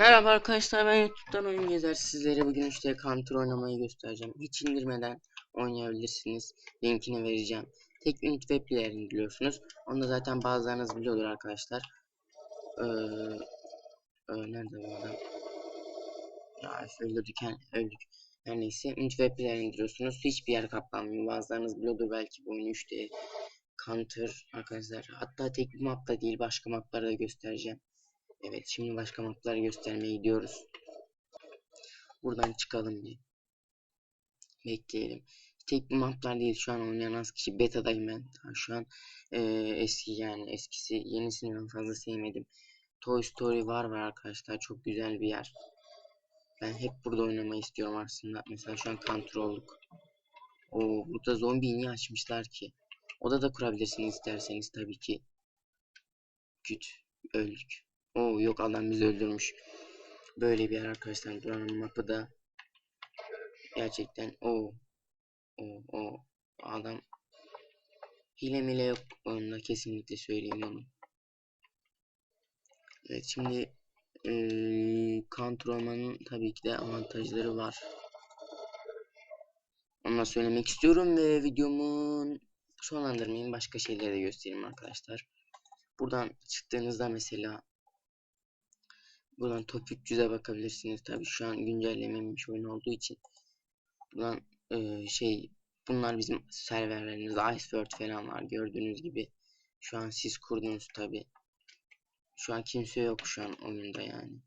Merhaba arkadaşlar ben YouTube'dan oyun gezer sizlere bugün işte Counter oynamayı göstereceğim. Hiç indirmeden oynayabilirsiniz. Linkini vereceğim. Tek ünit web player indiriyorsunuz. Onu da zaten bazılarınız biliyordur arkadaşlar. Ee, e, nerede bu adam? Ya öldürdük, öldük. Her neyse ünit web player indiriyorsunuz. Hiçbir yer kaplanmıyor. Bazılarınız biliyordur belki bu oyunu 3D. Counter arkadaşlar. Hatta tek bir mapta değil başka maplarda da göstereceğim. Evet şimdi başka mapları göstermeye gidiyoruz. Buradan çıkalım bir. Bekleyelim. Tek maplar değil şu an oynayan az kişi betadayım ben. Şu an e, eski yani eskisi yenisini ben fazla sevmedim. Toy Story var var arkadaşlar çok güzel bir yer. Ben hep burada oynamayı istiyorum aslında. Mesela şu an kontrol olduk. Oo burada zombi niye açmışlar ki? Oda da kurabilirsiniz isterseniz tabii ki. Küt öldük. Oo yok adam bizi öldürmüş. Böyle bir yer arkadaşlar. Buranın mapı da gerçekten o o o adam hile mile yok oyunda kesinlikle söyleyeyim onu. Evet şimdi counter olmanın tabii ki de avantajları var. Onu söylemek istiyorum ve videomun sonlandırmayayım başka şeyleri de göstereyim arkadaşlar. Buradan çıktığınızda mesela Buradan top 300'e bakabilirsiniz. Tabi şu an güncellememiş oyun olduğu için. Buradan e, şey bunlar bizim serverlerimiz Iceworld falan var gördüğünüz gibi. Şu an siz kurdunuz tabi. Şu an kimse yok şu an oyunda yani.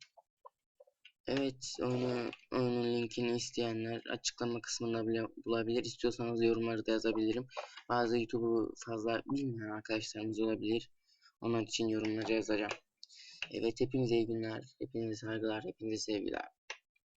Evet oyunu, oyunun linkini isteyenler açıklama kısmında bile bulabilir. İstiyorsanız yorumları da yazabilirim. Bazı YouTube'u fazla bilmeyen arkadaşlarımız olabilir. Onun için yorumları yazacağım. Evet hepinize iyi günler, hepinize saygılar, hepinize sevgiler.